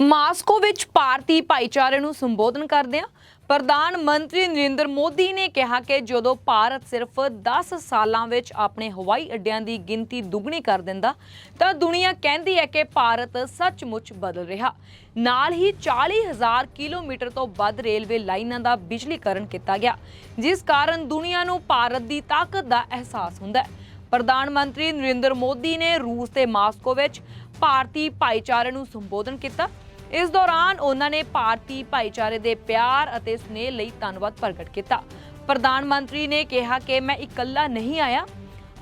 Moscow ਵਿੱਚ ਭਾਰਤੀ ਭਾਈਚਾਰੇ ਨੂੰ ਸੰਬੋਧਨ ਕਰਦਿਆਂ ਪ੍ਰਧਾਨ ਮੰਤਰੀ ਨਰਿੰਦਰ ਮੋਦੀ ਨੇ ਕਿਹਾ ਕਿ ਜਦੋਂ ਭਾਰਤ ਸਿਰਫ 10 ਸਾਲਾਂ ਵਿੱਚ ਆਪਣੇ ਹਵਾਈ ਅੱਡਿਆਂ ਦੀ ਗਿਣਤੀ ਦੁੱਗਣੀ ਕਰ ਦਿੰਦਾ, ਤਾਂ ਦੁਨੀਆ ਕਹਿੰਦੀ ਹੈ ਕਿ ਭਾਰਤ ਸੱਚਮੁੱਚ ਬਦਲ ਰਿਹਾ। ਨਾਲ ਹੀ 40000 ਕਿਲੋਮੀਟਰ ਤੋਂ ਵੱਧ ਰੇਲਵੇ ਲਾਈਨਾਂ ਦਾ ਬਿਜਲੀਕਰਨ ਕੀਤਾ ਗਿਆ, ਜਿਸ ਕਾਰਨ ਦੁਨੀਆ ਨੂੰ ਭਾਰਤ ਦੀ ਤਾਕਤ ਦਾ ਅਹਿਸਾਸ ਹੁੰਦਾ ਹੈ। ਪ੍ਰਧਾਨ ਮੰਤਰੀ ਨਰਿੰਦਰ ਮੋਦੀ ਨੇ ਰੂਸ ਤੇ ਮਾਸਕੋ ਵਿੱਚ ਭਾਰਤੀ ਭਾਈਚਾਰੇ ਨੂੰ ਸੰਬੋਧਨ ਕੀਤਾ। ਇਸ ਦੌਰਾਨ ਉਹਨਾਂ ਨੇ ਭਾਰਤੀ ਭਾਈਚਾਰੇ ਦੇ ਪਿਆਰ ਅਤੇ ਸਨੇਹ ਲਈ ਧੰਨਵਾਦ ਪ੍ਰਗਟ ਕੀਤਾ। ਪ੍ਰਧਾਨ ਮੰਤਰੀ ਨੇ ਕਿਹਾ ਕਿ ਮੈਂ ਇਕੱਲਾ ਨਹੀਂ ਆਇਆ,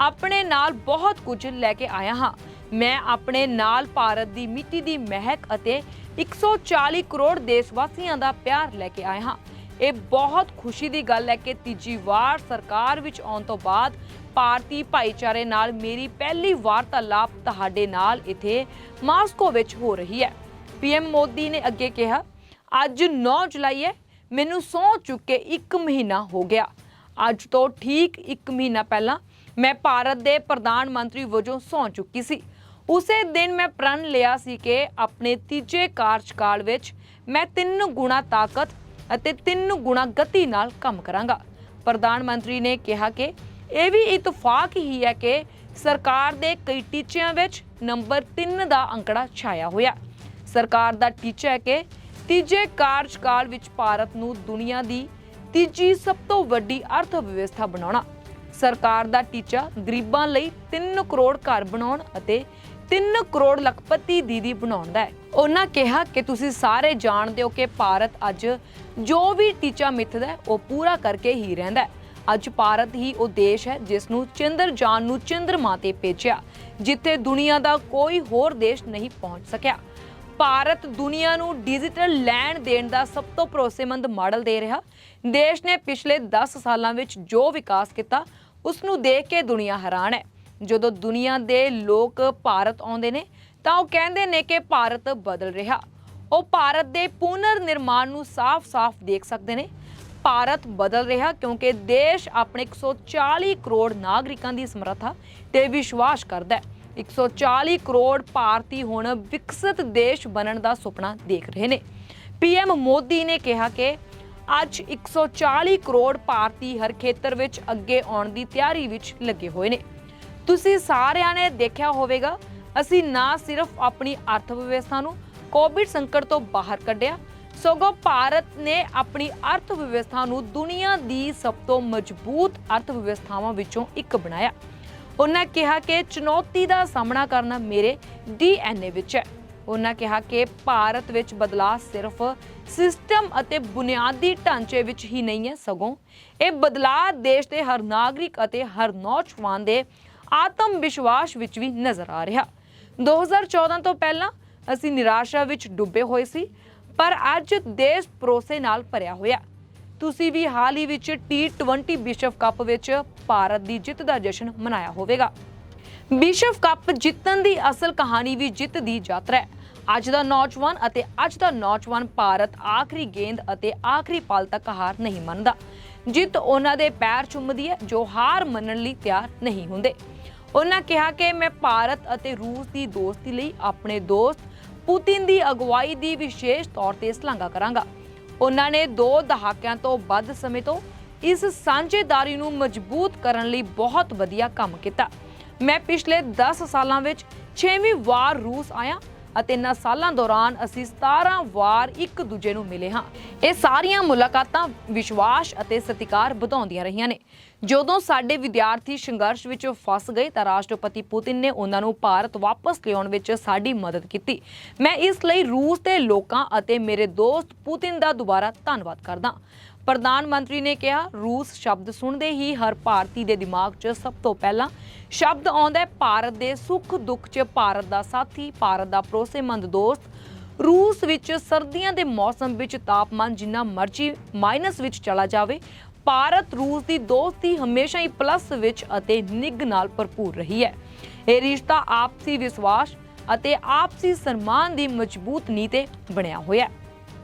ਆਪਣੇ ਨਾਲ ਬਹੁਤ ਕੁਝ ਲੈ ਕੇ ਆਇਆ ਹਾਂ। ਮੈਂ ਆਪਣੇ ਨਾਲ ਭਾਰਤ ਦੀ ਮਿੱਟੀ ਦੀ ਮਹਿਕ ਅਤੇ 140 ਕਰੋੜ ਦੇਸ਼ ਵਾਸੀਆਂ ਦਾ ਪਿਆਰ ਲੈ ਕੇ ਆਇਆ ਹਾਂ। ਇਹ ਬਹੁਤ ਖੁਸ਼ੀ ਦੀ ਗੱਲ ਹੈ ਕਿ ਤੀਜੀ ਵਾਰ ਸਰਕਾਰ ਵਿੱਚ ਆਉਣ ਤੋਂ ਬਾਅਦ ਭਾਰਤੀ ਭਾਈਚਾਰੇ ਨਾਲ ਮੇਰੀ ਪਹਿਲੀ ਵਾਰਤਾਲਾਪ ਤੁਹਾਡੇ ਨਾਲ ਇੱਥੇ ਮਾਸਕੋ ਵਿੱਚ ਹੋ ਰਹੀ ਹੈ। ਪੀਐਮ ਮੋਦੀ ਨੇ ਅੱਗੇ ਕਿਹਾ, ਅੱਜ 9 ਜੁਲਾਈ ਹੈ, ਮੈਨੂੰ ਸੌ ਚੁੱਕੇ 1 ਮਹੀਨਾ ਹੋ ਗਿਆ। ਅੱਜ ਤੋਂ ਠੀਕ 1 ਮਹੀਨਾ ਪਹਿਲਾਂ ਮੈਂ ਭਾਰਤ ਦੇ ਪ੍ਰਧਾਨ ਮੰਤਰੀ ਵਜੋਂ ਸੌ ਚੁੱਕੀ ਸੀ। ਉਸੇ ਦਿਨ ਮੈਂ ਪ੍ਰਣ ਲਿਆ ਸੀ ਕਿ ਆਪਣੇ ਤੀਜੇ ਕਾਰਜਕਾਲ ਵਿੱਚ ਮੈਂ ਤਿੰਨ ਗੁਣਾ ਤਾਕਤ ਅਤੇ ਤਿੰਨ ਗੁਣਾ ਗਤੀ ਨਾਲ ਕੰਮ ਕਰਾਂਗਾ। ਪ੍ਰਧਾਨ ਮੰਤਰੀ ਨੇ ਕਿਹਾ ਕਿ ਇਹ ਵੀ ਇਤਫਾਕ ਹੀ ਹੈ ਕਿ ਸਰਕਾਰ ਦੇ ਕਈ ਟੀਚਿਆਂ ਵਿੱਚ ਨੰਬਰ 3 ਦਾ ਅੰਕੜਾ ਛਾਇਆ ਹੋਇਆ। ਸਰਕਾਰ ਦਾ ਟੀਚਾ ਹੈ ਕਿ ਤੀਜੇ ਕਾਰਜਕਾਲ ਵਿੱਚ ਭਾਰਤ ਨੂੰ ਦੁਨੀਆ ਦੀ ਤੀਜੀ ਸਭ ਤੋਂ ਵੱਡੀ ਅਰਥ ਵਿਵਸਥਾ ਬਣਾਉਣਾ। ਸਰਕਾਰ ਦਾ ਟੀਚਾ ਗਰੀਬਾਂ ਲਈ 3 ਕਰੋੜ ਘਰ ਬਣਾਉਣ ਅਤੇ 3 ਕਰੋੜ ਲਖਪਤੀ ਦੀਦੀ ਬਣਾਉਣ ਹੈ। ਉਹਨਾਂ ਕਿਹਾ ਕਿ ਤੁਸੀਂ ਸਾਰੇ ਜਾਣਦੇ ਹੋ ਕਿ ਭਾਰਤ ਅੱਜ ਜੋ ਵੀ ਟੀਚਾ ਮਿੱਥਦਾ ਹੈ, ਉਹ ਪੂਰਾ ਕਰਕੇ ਹੀ ਰਹਿੰਦਾ ਹੈ। ਅੱਜ ਭਾਰਤ ਹੀ ਉਹ ਦੇਸ਼ ਹੈ ਜਿਸ ਨੂੰ ਚੰਦਰਯਾਨ ਨੂੰ ਚੰਦਰਮਾ ਤੇ ਭੇਜਿਆ, ਜਿੱਥੇ ਦੁਨੀਆ ਦਾ ਕੋਈ ਹੋਰ ਦੇਸ਼ ਨਹੀਂ ਪਹੁੰਚ ਸਕਿਆ। ਭਾਰਤ ਦੁਨੀਆ ਨੂੰ ਡਿਜੀਟਲ ਲੈਣ ਦੇਣ ਦਾ ਸਭ ਤੋਂ ਭਰੋਸੇਮੰਦ ਮਾਡਲ ਦੇ ਰਿਹਾ। ਦੇਸ਼ ਨੇ ਪਿਛਲੇ 10 ਸਾਲਾਂ ਵਿੱਚ ਜੋ ਵਿਕਾਸ ਕੀਤਾ, ਉਸ ਨੂੰ ਦੇਖ ਕੇ ਦੁਨੀਆ ਹੈਰਾਨ ਹੈ। ਜਦੋਂ ਦੁਨੀਆ ਦੇ ਲੋਕ ਭਾਰਤ ਆਉਂਦੇ ਨੇ, ਤਾਂ ਉਹ ਕਹਿੰਦੇ ਨੇ ਕਿ ਭਾਰਤ ਬਦਲ ਰਿਹਾ। ਉਹ ਭਾਰਤ ਦੇ ਪੁਨਰ ਨਿਰਮਾਣ ਨੂੰ ਸਾਫ਼-ਸਾਫ਼ ਦੇਖ ਸਕਦੇ ਨੇ। ਭਾਰਤ ਬਦਲ ਰਿਹਾ ਕਿਉਂਕਿ ਦੇਸ਼ ਆਪਣੇ 140 ਕਰੋੜ ਨਾਗਰਿਕਾਂ ਦੀ ਸਮਰੱਥਾ ਤੇ ਵਿਸ਼ਵਾਸ ਕਰਦਾ ਹੈ। 140 ਕਰੋੜ ਭਾਰਤੀ ਹੁਣ ਵਿਕਸਿਤ ਦੇਸ਼ ਬਣਨ ਦਾ ਸੁਪਨਾ ਦੇਖ ਰਹੇ ਨੇ। ਪੀਐਮ ਮੋਦੀ ਨੇ ਕਿਹਾ ਕਿ ਅੱਜ 140 ਕਰੋੜ ਭਾਰਤੀ ਹਰ ਖੇਤਰ ਵਿੱਚ ਅੱਗੇ ਆਉਣ ਦੀ ਤਿਆਰੀ ਵਿੱਚ ਲੱਗੇ ਹੋਏ ਨੇ। ਤੁਸੀਂ ਸਾਰਿਆਂ ਨੇ ਦੇਖਿਆ ਹੋਵੇਗਾ, ਅਸੀਂ ਨਾ ਸਿਰਫ ਆਪਣੀ ਅਰਥ ਵਿਵਸਥਾ ਨੂੰ ਕੋਵਿਡ ਸੰਕਟ ਤੋਂ ਬਾਹਰ ਕੱਢਿਆ, ਸਗੋਂ ਭਾਰਤ ਨੇ ਆਪਣੀ ਅਰਥ ਵਿਵਸਥਾ ਨੂੰ ਦੁਨੀਆ ਦੀ ਸਭ ਤੋਂ ਮਜ਼ਬੂਤ ਅਰਥ ਵਿਵਸਥਾਵਾਂ ਵਿੱਚੋਂ ਇੱਕ ਬਣਾਇਆ। ਉਹਨਾਂ ਕਿਹਾ ਕਿ ਚੁਣੌਤੀ ਦਾ ਸਾਹਮਣਾ ਕਰਨਾ ਮੇਰੇ ਡੀਐਨਏ ਵਿੱਚ ਹੈ। ਉਹਨਾਂ ਕਿਹਾ ਕਿ ਭਾਰਤ ਵਿੱਚ ਬਦਲਾਅ ਸਿਰਫ ਸਿਸਟਮ ਅਤੇ ਬੁਨਿਆਦੀ ਢਾਂਚੇ ਵਿੱਚ ਹੀ ਨਹੀਂ ਹੈ, ਸਗੋਂ ਇਹ ਬਦਲਾਅ ਦੇਸ਼ ਦੇ ਹਰ ਨਾਗਰਿਕ ਅਤੇ ਹਰ ਨੌਜਵਾਨ ਦੇ ਆਤਮ ਵਿਸ਼ਵਾਸ ਵਿੱਚ ਵੀ ਨਜ਼ਰ ਆ ਰਿਹਾ। 2014 ਤੋਂ ਪਹਿਲਾਂ ਅਸੀਂ ਨਿਰਾਸ਼ਾ ਵਿੱਚ ਡੁੱਬੇ ਹੋਏ ਸੀ, ਪਰ ਅੱਜ ਦੇਸ਼ ਭਰੋਸੇ ਨਾਲ ਭਰਿਆ ਹੋਇਆ। ਤੁਸੀਂ ਵੀ ਹਾਲ ਹੀ ਵਿੱਚ T20 ਵਿਸ਼ਵ ਕੱਪ ਵਿੱਚ ਭਾਰਤ ਦੀ ਜਿੱਤ ਦਾ ਜਸ਼ਨ ਮਨਾਇਆ ਹੋਵੇਗਾ। ਵਿਸ਼ਵ ਕੱਪ ਜਿੱਤਣ ਦੀ ਅਸਲ ਕਹਾਣੀ ਵੀ ਜਿੱਤ ਦੀ ਯਾਤਰਾ ਹੈ। ਅੱਜ ਦਾ ਨੌਜਵਾਨ ਅਤੇ ਅੱਜ ਦਾ ਨੌਜਵਾਨ ਭਾਰਤ ਆਖਰੀ ਗੇਂਦ ਅਤੇ ਆਖਰੀ ਪਲ ਤੱਕ ਹਾਰ ਨਹੀਂ ਮੰਨਦਾ। ਜਿੱਤ ਉਹਨਾਂ ਦੇ ਪੈਰ ਚੁੰਮਦੀ ਹੈ, ਜੋ ਹਾਰ ਮੰਨਣ ਲਈ ਤਿਆਰ ਨਹੀਂ ਹੁੰਦੇ। ਉਹਨਾਂ ਕਿਹਾ ਕਿ ਮੈਂ ਭਾਰਤ ਅਤੇ ਰੂਸ ਦੀ ਦੋਸਤੀ ਲਈ ਆਪਣੇ ਦੋਸਤ ਪੁਤਿਨ ਦੀ ਅਗਵਾਈ ਦੀ ਵਿਸ਼ੇਸ਼ ਤੌਰ ਤੇ ਸ਼ਲਾਘਾ ਕਰਾਂਗਾ। ਉਹਨਾਂ ਨੇ ਦੋ ਦਹਾਕਿਆਂ ਤੋਂ ਵੱਧ ਸਮੇਂ ਤੋਂ ਇਸ ਸਾਂਝੇਦਾਰੀ ਨੂੰ ਮਜ਼ਬੂਤ ਕਰਨ ਲਈ ਬਹੁਤ ਵਧੀਆ ਕੰਮ ਕੀਤਾ। ਮੈਂ ਪਿਛਲੇ 10 ਸਾਲਾਂ ਵਿੱਚ 6ਵੀਂ ਵਾਰ ਰੂਸ ਆਇਆ ਅਤੇ ਇਹਨਾਂ ਸਾਲਾਂ ਦੌਰਾਨ ਅਸੀਂ 17 ਵਾਰ ਇੱਕ ਦੂਜੇ ਨੂੰ ਮਿਲੇ ਹਾਂ। ਇਹ ਸਾਰੀਆਂ ਮੁਲਾਕਾਤਾਂ ਵਿਸ਼ਵਾਸ ਅਤੇ ਸਤਿਕਾਰ ਵਧਾਉਂਦੀਆਂ ਰਹੀਆਂ ਨੇ। ਜਦੋਂ ਸਾਡੇ ਵਿਦਿਆਰਥੀ ਸੰਘਰਸ਼ ਵਿੱਚ ਫਸ ਗਏ ਤਾਂ ਰਾਸ਼ਟਰਪਤੀ ਪੁਤਿਨ ਨੇ ਉਹਨਾਂ ਨੂੰ ਭਾਰਤ ਵਾਪਸ ਲਿਆਉਣ ਵਿੱਚ ਸਾਡੀ ਮਦਦ ਕੀਤੀ। ਮੈਂ ਇਸ ਲਈ ਰੂਸ ਦੇ ਲੋਕਾਂ ਅਤੇ ਮੇਰੇ ਦੋਸਤ ਪੁਤਿਨ ਦਾ ਦੁਬਾਰਾ ਧੰਨਵਾਦ ਕਰਦਾ ਪ੍ਰਧਾਨ ਮੰਤਰੀ ਨੇ ਕਿਹਾ, ਰੂਸ ਸ਼ਬਦ ਸੁਣਦੇ ਹੀ ਹਰ ਭਾਰਤੀ ਦੇ ਦਿਮਾਗ 'ਚ ਸਭ ਤੋਂ ਪਹਿਲਾਂ ਸ਼ਬਦ ਆਉਂਦਾ ਹੈ, ਭਾਰਤ ਦੇ ਸੁੱਖ ਦੁੱਖ 'ਚ। ਭਾਰਤ ਦਾ ਸਾਥੀ, ਭਾਰਤ ਦਾ ਭਰੋਸੇਮੰਦ ਦੋਸਤ। ਰੂਸ ਵਿੱਚ ਸਰਦੀਆਂ ਦੇ ਮੌਸਮ ਵਿੱਚ ਤਾਪਮਾਨ ਜਿੰਨਾ ਮਰਜ਼ੀ ਮਾਈਨਸ ਵਿੱਚ ਚਲਾ ਜਾਵੇ, ਭਾਰਤ ਰੂਸ ਦੀ ਦੋਸਤੀ ਹਮੇਸ਼ਾ ਹੀ ਪਲੱਸ ਵਿੱਚ ਅਤੇ ਨਿੱਘ ਨਾਲ ਭਰਪੂਰ ਰਹੀ ਹੈ। ਇਹ ਰਿਸ਼ਤਾ ਆਪਸੀ ਵਿਸ਼ਵਾਸ ਅਤੇ ਆਪਸੀ ਸਨਮਾਨ ਦੀ ਮਜ਼ਬੂਤ ਨੀਂਹ ਤੇ ਬਣਿਆ ਹੋਇਆ ਹੈ।